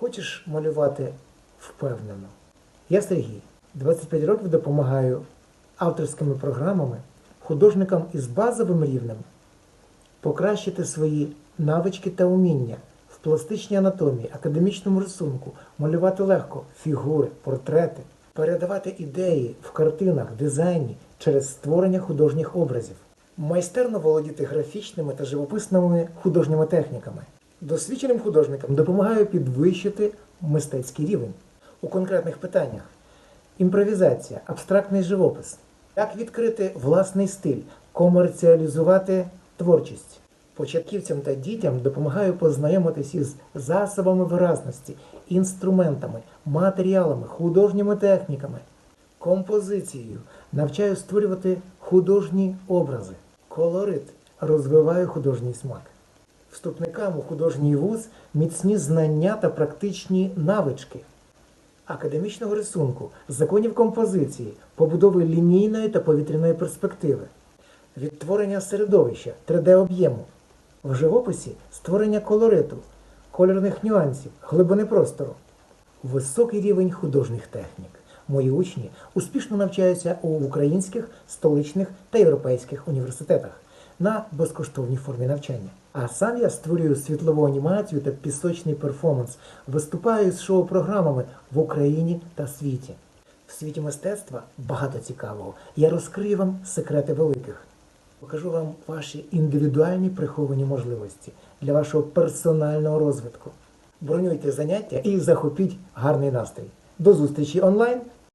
Хочеш малювати впевнено? Я Сергій, 25 років допомагаю авторськими програмами художникам із базовим рівнем покращити свої навички та уміння в пластичній анатомії, академічному рисунку, малювати легко фігури, портрети, передавати ідеї в картинах, дизайні через створення художніх образів, майстерно володіти графічними та живописними художніми техніками. Досвідченим художникам допомагаю підвищити мистецький рівень у конкретних питаннях. Імпровізація, абстрактний живопис. Як відкрити власний стиль, комерціалізувати творчість. Початківцям та дітям допомагаю познайомитись із засобами виразності, інструментами, матеріалами, художніми техніками, композицією. Навчаю створювати художні образи, колорит, розвиваю художній смак. Вступникам у художній вуз міцні знання та практичні навички. Академічного рисунку, законів композиції, побудови лінійної та повітряної перспективи, відтворення середовища, 3D-об'єму, в живописі створення колориту, кольорних нюансів, глибини простору, високий рівень художніх технік. Мої учні успішно навчаються у українських, столичних та європейських університетах на безкоштовній формі навчання. А сам я створюю світлову анімацію та пісочний перформанс, виступаю з шоу-програмами в Україні та світі. В світі мистецтва багато цікавого. Я розкрию вам секрети великих. Покажу вам ваші індивідуальні приховані можливості для вашого персонального розвитку. Бронюйте заняття і захопіть гарний настрій. До зустрічі онлайн